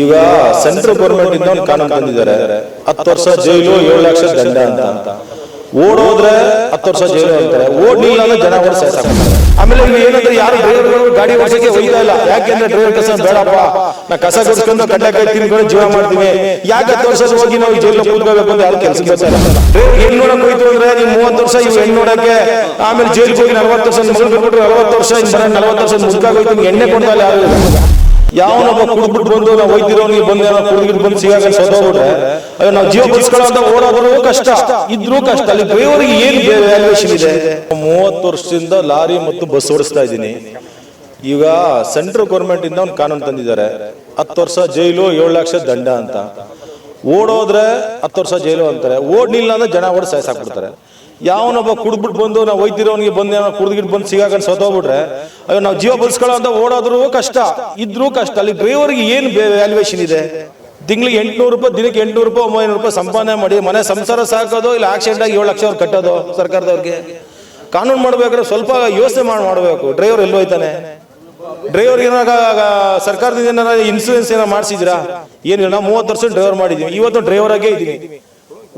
ಈಗ central government ಇಂದ ಒಂದು ಕಾನೂನು ತಂದಿದ್ದಾರೆ ಹತ್ತು ವರ್ಷ ಜೈಲು, ಏಳು ಲಕ್ಷ ದಂಡ ಅಂತ. ಓಡೋದ್ರೆ ಹತ್ತು ವರ್ಷ ಜೈಲು ಅಂತಾರೆ. ಓಡ್ಲಿಲ್ಲ ಅಂದ್ರೆ ಜನ ಓಡಿಸ ಆಮೇಲೆ ಇಲ್ಲಿ ಏನಂದ್ರೆ ಯಾರು ಡ್ರೈವರ್ಗಳು ಗಾಡಿ ಓಡಿಸಕ್ಕೆ ಒಯ್ತಾ ಇಲ್ಲ ಯಾಕೆಂದ್ರೆ ಡ್ರೈವರ್ ಕಸ ಬೇಡಪ್ಪ. ನಾ ಕಸ ಗುಡಿಸ್ಕೊಂಡು ಕಡ್ಲೆಕಾಯಿ ತಿನ್ಕೊಂಡು ಜೀವ ಮಾಡ್ತೀವಿ ಯಾಕೆ ಹತ್ತು ವರ್ಷ ಹೋಗಿ ನಾವು ಜೈಲು ಕೂತ್ಕೋಬೇಕು ಅಂತ ಯಾರು ಕೆಲಸ ಡ್ರೈವರ್ ಹೆಣ್ಣು ನೋಡಕ್ ಹೋಯ್ತು ಅಂದ್ರೆ ನೀವು ಮೂವತ್ತು ವರ್ಷ ಇವ್ ಹೆಣ್ಣು ನೋಡಕ್ಕೆ, ಆಮೇಲೆ ಜೈಲಿಗೆ ಹೋಗಿ ನಲವತ್ತು ವರ್ಷ ಮಗಳು ಬಿಟ್ಬಿಟ್ರೆ ನಲವತ್ತು ವರ್ಷ ನಲವತ್ತು ವರ್ಷ ಮುಸ್ಕಾಗೋಯ್ತು ಎಣ್ಣೆ ಕೊಡ್ತಾ ಇಲ್ಲ? ಯಾರು. ಯಾವನೊಬ್ಬ ಕುಡ್ಬಿಟ್ಟು ಬಂದು ನಾವು ವೈದ್ಯರವ್ರಿಗೆ ಬಂದು ಕುಡ್ಗಿಟ್ಟು ಬಂದು ಸಿಗಾಕ ಸೋತೋಗ್ಬಿಟ್ರೆ ಅಯ್ಯೋ ನಾವು ಜೀವ ಬದುಸ್ಕೊಳ್ಳೋ ಅಂತ ಓಡೋದ್ರು ಕಷ್ಟ ಇದ್ರೂ ಕಷ್ಟ. ಅಲ್ಲಿ ಡ್ರೈವರ್ಗೆ ಏನು ವ್ಯಾಲ್ಯೂಯೇಷನ್ ಇದೆ? ಮೂವತ್ತು ವರ್ಷದಿಂದ ಲಾರಿ ಮತ್ತು ಬಸ್ ಓಡಿಸ್ತಾ ಇದ್ದೀನಿ. ಈಗ ಸೆಂಟ್ರಲ್ ಗೌರ್ಮೆಂಟ್ ಇಂದ ಒಂದು ಕಾನೂನು ತಂದಿದ್ದಾರೆ. ಹತ್ತು ವರ್ಷ ಜೈಲು ಏಳು ಲಕ್ಷ ದಂಡ ಅಂತ. ಓಡೋದ್ರೆ ಹತ್ತು ವರ್ಷ ಜೈಲು ಅಂತಾರೆ. ಓಡ್ಲಿಲ್ಲ ಅಂದ್ರೆ ಜನ ಓಡಿ ಸಾಯಿಸಾಕ್ಬಿಡ್ತಾರೆ ಯಾವನೊಬ್ಬ ಕುಡ್ಬಿಟ್ಟು ಬಂದು ನಾವು ವೈದ್ಯರವನಿಗೆ ಬಂದು ಏನೋ ಬಂದು ಸಿಗಾಕೊಂಡು ಸತ್ತೋಗ್ಬಿಟ್ರೆ, ಅಯ್ಯೋ ನಾವು ಜೀವ ಬದುಸ್ಕೊಳ್ಳೋ ಅಂತ ಓಡೋದ್ರು ಕಷ್ಟ. ಇದ್ರೂ ಕಷ್ಟ. ಅಲ್ಲಿ ಡ್ರೈವರ್ಗೆ ಏನು ವ್ಯಾಲ್ಯೂಯೇಷನ್ ಇದೆ? ತಿಂಗಳಿಗೆ ಎಂಟುನೂರು ರೂಪಾಯಿ, ದಿನಕ್ಕೆ ಎಂಟ್ನೂರು ರೂಪಾಯಿ, ಒಂಬೈನೂರು ರೂಪಾಯಿ ಸಂಪಾದನೆ ಮಾಡಿ ಮನೆ ಸಂಸಾರ ಸಾಕೋದು ಇಲ್ಲ ಆಕ್ಸಿಡೆಂಟ್ ಆಗಿ ಏಳು ಲಕ್ಷ ಅವ್ರು ಕಟ್ಟೋದು ಸರ್ಕಾರದವ್ರಿಗೆ? ಕಾನೂನು ಮಾಡ್ಬೇಕಾದ್ರೆ ಸ್ವಲ್ಪ ಯೋಚನೆ ಮಾಡಿ ಮಾಡಬೇಕು. ಡ್ರೈವರ್ ಎಲ್ಲಿ ಹೋಯ್ತಾನೆ? ಡ್ರೈವರ್ ಏನಾಗ ಸರ್ಕಾರದಿಂದ ಏನಾರ ಇನ್ಸೂರೆನ್ಸ್ ಏನೋ ಮಾಡಿಸಿದ್ರಾ ಏನಿಲ್ಲ ನಾವು ಮೂವತ್ತು ವರ್ಷ ಡ್ರೈವರ್ ಮಾಡಿದೀವಿ ಇವತ್ತು ಡ್ರೈವರ್ ಆಗೇ ಇದ್ದೀನಿ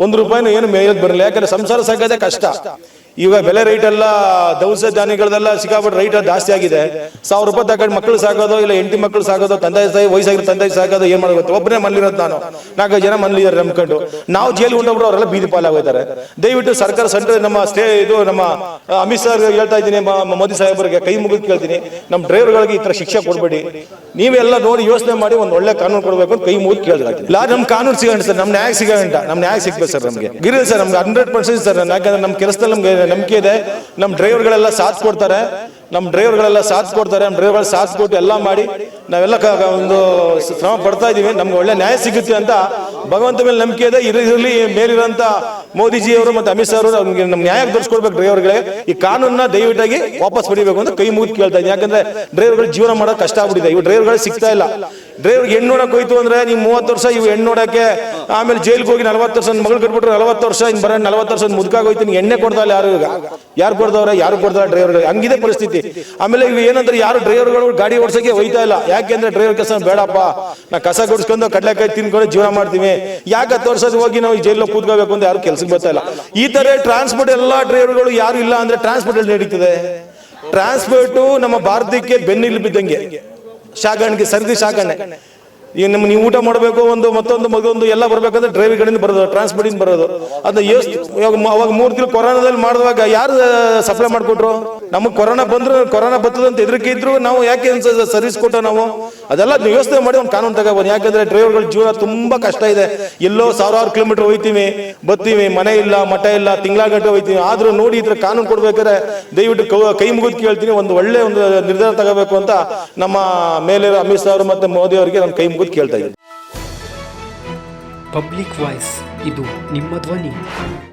ಒಂದು ರೂಪಾಯಿನೂ ಏನು ಮೇಯದ್ ಬರಲ್ಲ. ಯಾಕಂದ್ರೆ ಸಂಸಾರ ಸಾಕೋದೇ ಕಷ್ಟ. ಈಗ ಬೆಲೆ ರೈಟ್ ಎಲ್ಲ ದವಸ ಧಾನ್ಯಗಳದೆಲ್ಲ ಸಿಕ್ಕಾಬಿಟ್ಟು ರೈಟ್ ಜಾಸ್ತಿ ಆಗಿದೆ. ಸಾವಿರ ರೂಪಾಯಿ ತಗೊಂಡು ಮಕ್ಕಳು ಸಾಕೋದು, ಇಲ್ಲ ಎಂಟಿ ಮಕ್ಕಳು ಸಾಕೋದು, ತಂದೆ ತಾಯಿ, ವಯಸ್ಸಾಗಿರೋ ತಂದೆ ಸಾಕೋದು ಏನ್ ಮಾಡಬೇಕು ಒಬ್ಬನೇ ಮಲ್ಲಿರೋದು ನಾನು. ನಾಲ್ಕು ಜನ ಮಲ್ಲಿದ್ದಾರೆ ನಂಬ್ಕೊಂಡು. ನಾವು ಜೈಲು ಉಂಟೊಬ್ರು ಅವರೆಲ್ಲ ಬೀದಿ ಪಾಲಾಗೋಯ್ತಾರೆ. ದಯವಿಟ್ಟು ಸರ್ಕಾರ ಸೆಂಟ್ರಲ್ ನಮ್ಮ ಸ್ಟೇ ಇದು ನಮ್ಮ ಅಮಿತ್ ಸರ್ ಹೇಳ್ತಾ ಇದ್ದೀನಿ ಮೋದಿ ಸಾಹೇಬರಿಗೆ ಕೈ ಮುಗಿದು ಕೇಳ್ತೀನಿ. ನಮ್ಮ ಡ್ರೈವರ್ಗಳಿಗೆ ಈ ತರ ಶಿಕ್ಷೆ ಕೊಡಬೇಡಿ. ನೀವೆಲ್ಲ ನೋಡಿ ಯೋಚನೆ ಮಾಡಿ ಒಂದು ಒಳ್ಳೆ ಕಾನೂನು ಕೊಡಬೇಕು ಅಂತ ಕೈ ಮುಗಿದು ಕೇಳಿದ್ರೆ ಇಲ್ಲ ನಮ್ ಕಾನೂನು ಸಿಗೋಣ ಸರ್, ನಮ್ ನ್ಯಾಯ ಸಿಗೋಣ ನಮ್ ನ್ಯಾಯ ಸಿಗ್ಬೇಕು ಸರ್ ನಮಗೆ. ಗಿರಿ ಸರ್, ನಮ್ಗೆ ಹಂಡ್ರೆಡ್ ಪರ್ಸೆಂಟ್ ಸರ್, ಯಾಕಂದ್ರೆ ನಮ್ಮ ಕೆಲಸದಲ್ಲಿ ನಮ್ಗೆ ನಂಬಿಕೆ ಇದೆ. ನಮ್ಮ ಡ್ರೈವರ್ಗಳೆಲ್ಲ ಸಾಥ್ ಕೊಡ್ತಾರೆ. ನಮ್ಮ ಡ್ರೈವರ್ಗಳೆಲ್ಲ ಸಾಥ್ ಕೊಡ್ತಾರೆ. ನಮ್ಮ ಡ್ರೈವರ್ ಸಾಥ್ ಕೊಟ್ಟು ಎಲ್ಲ ಮಾಡಿ ನಾವೆಲ್ಲ ಒಂದು ಶ್ರಮ ಪಡ್ತಾ ಇದ್ದೀವಿ ನಮ್ಗೆ ಒಳ್ಳೆ ನ್ಯಾಯ ಸಿಗುತ್ತೆ ಅಂತ ಭಗವಂತ ಮೇಲೆ ನಂಬಿಕೆ ಇದೆ. ಇದರಲ್ಲಿ ಮೇಲಿರೋಂಥ ಮೋದಿಜಿ ಅವರು ಮತ್ತೆ ಅಮಿತ್ ಶಾ ಅವರು ನಮ್ಗೆ ನಮ್ಮ ನ್ಯಾಯ ತೋರಿಸ್ಕೊಡ್ಬೇಕು ಡ್ರೈವರ್ಗಳಿಗೆ. ಈ ಕಾನೂನನ್ನ ದಯವಿಟ್ಟಾಗಿ ವಾಪಸ್ ಪಡಿಬೇಕು ಅಂತ ಕೈ ಮುಗಿದು ಕೇಳ್ತಾ ಇದ್ದೀನಿ. ಯಾಕಂದ್ರೆ ಡ್ರೈವರ್ಗಳು ಜೀವನ ಮಾಡೋಕೆ ಕಷ್ಟ ಆಗ್ಬಿಟ್ಟಿದೆ. ಇವು ಡ್ರೈವರ್ಗಳು ಸಿಗ್ತಾ ಇಲ್ಲ. ಡ್ರೈವರ್ ಹೆಣ್ಣು ನೋಡಕ್ಕೆ ಹೋಯ್ತು ಅಂದ್ರೆ ನೀವು ಮೂವತ್ತು ವರ್ಷ ಇವು ಹೆಣ್ಣು ನೋಡಕ್ಕೆ ಆಮೇಲೆ ಜೈಲಿಗೆ ಹೋಗಿ ನಲವತ್ತು ವರ್ಷ ಮಗಳು ಕಟ್ಬಿಟ್ರೆ ನಲವತ್ತು ವರ್ಷ ಇನ್ ಬರೋ ನಲವತ್ತು ವರ್ಷ ಮುದ್ಕಾಗೋಯ್ತು ನಿಮ್ಗೆ ಎಣ್ಣೆ ಕೊಡ್ತಾ ಯಾರು ಈಗ? ಯಾರು ಕೊಡ್ದವ್ರೆ, ಯಾರು ಕೊಡ್ದಾರ ಡ್ರೈವರ್ ಹಂಗಿದೆ ಪರಿಸ್ಥಿತಿ. ಆಮೇಲೆ ಇವು ಏನಂದ್ರೆ ಯಾರು ಡ್ರೈವರ್ಗಳು ಗಾಡಿ ಓಡಿಸಕ್ಕೆ ಹೋಯ್ತಾ ಇಲ್ಲ. ಯಾಕೆಂದ್ರೆ ಡ್ರೈವರ್ ಕೆಲಸ ಬೇಡಪ್ಪ. ನಾ ಕಸ ಗುಡಿಸ್ಕೊಂಡು ಕಡಲೆಕಾಯಿ ತಿನ್ಕೊಂಡು ಜೀವನ ಮಾಡ್ತೀವಿ. ಯಾಕೆ ಹತ್ತು ಹೋಗಿ ನಾವು ಜೈಲಲ್ಲಿ ಕೂತ್ಕೋಬೇಕು ಅಂತ ಯಾರು ಕೆಲ್ಸಕ್ಕೆ ಬರ್ತಾ ಇಲ್ಲ. ಈ ತರ ಟ್ರಾನ್ಸ್ಪೋರ್ಟ್ ಎಲ್ಲಾ ಡ್ರೈವರ್ಗಳು ಯಾರು ಇಲ್ಲ ಅಂದ್ರೆ ಟ್ರಾನ್ಸ್ಪೋರ್ಟ್ ಅಲ್ಲಿ ನಡೀತದೆ? ಟ್ರಾನ್ಸ್ಪೋರ್ಟ್ ನಮ್ಮ ಭಾರತಕ್ಕೆ ಬೆನ್ನಿಲ್ ಬಿದ್ದಂಗೆ ಸಾಗಾಣಿಕೆ ಸರದಿ ಶಾಗಣೆ. ಈಗ ನಿಮ್ಗೆ ನೀವು ಊಟ ಮಾಡಬೇಕು, ಒಂದು ಮತ್ತೊಂದು ಮಗೊಂದು ಎಲ್ಲ ಬರಬೇಕಂದ್ರೆ ಡ್ರೈವಿಂಗ್ ಕಡೆಯಿಂದ ಬರೋದು ಟ್ರಾನ್ಸ್ಪೋರ್ಟಿಂದ ಬರೋದು. ಅದು ಎಷ್ಟು ಅವಾಗ ಮೂರು ತಿಂಗಳು ಕೊರೋನಾದಲ್ಲಿ ಮಾಡಿದಾಗ ಯಾರು ಸಪ್ಲೈ ಮಾಡಿಕೊಟ್ರು? ನಮಗೆ ಕೊರೋನಾ ಬಂದ್ರು, ಕೊರೋನಾ ಬರ್ತದೆ ಅಂತ ಹೆದರಿಕೆ ಇದ್ರು, ನಾವು ಯಾಕೆ ಸರ್ವಿಸ್ ಕೊಟ್ಟ ನಾವು? ಅದೆಲ್ಲ ವ್ಯವಸ್ಥೆ ಮಾಡಿ ಒಂದು ಕಾನೂನು ತಗೋಬೋದು ಯಾಕಂದ್ರೆ ಡ್ರೈವರ್ಗಳ ಜೀವನ ತುಂಬಾ ಕಷ್ಟ ಇದೆ. ಎಲ್ಲೋ ಸಾವಿರಾರು ಕಿಲೋಮೀಟರ್ ಹೋಯ್ತೀವಿ, ಬರ್ತೀವಿ, ಮನೆ ಇಲ್ಲ, ಮಠ ಇಲ್ಲ ತಿಂಗಳ ಗಂಟೆ ಹೋಯ್ತೀವಿ. ಆದ್ರೂ ನೋಡಿ ಇದ್ರ ಕಾನೂನು ಕೊಡ್ಬೇಕಾದ್ರೆ ದಯವಿಟ್ಟು ಕೌ- ಮುಗಿದು ಕೇಳ್ತೀನಿ, ಒಂದು ಒಳ್ಳೆ ಒಂದು ನಿರ್ಧಾರ ತಗೋಬೇಕು ಅಂತ ನಮ್ಮ ಮೇಲೆ ಅಮಿತ್ ಶಾ ಅವರು ಮತ್ತೆ ಮೋದಿ ಅವರಿಗೆ ನಾನು ಕೈ ಮುಗಿದು ಕೇಳ್ತಾ ಇದ್ದೀನಿ. ಪಬ್ಲಿಕ್ ವಾಯ್ಸ್ ಇದು ನಿಮ್ಮ ಧ್ವನಿ.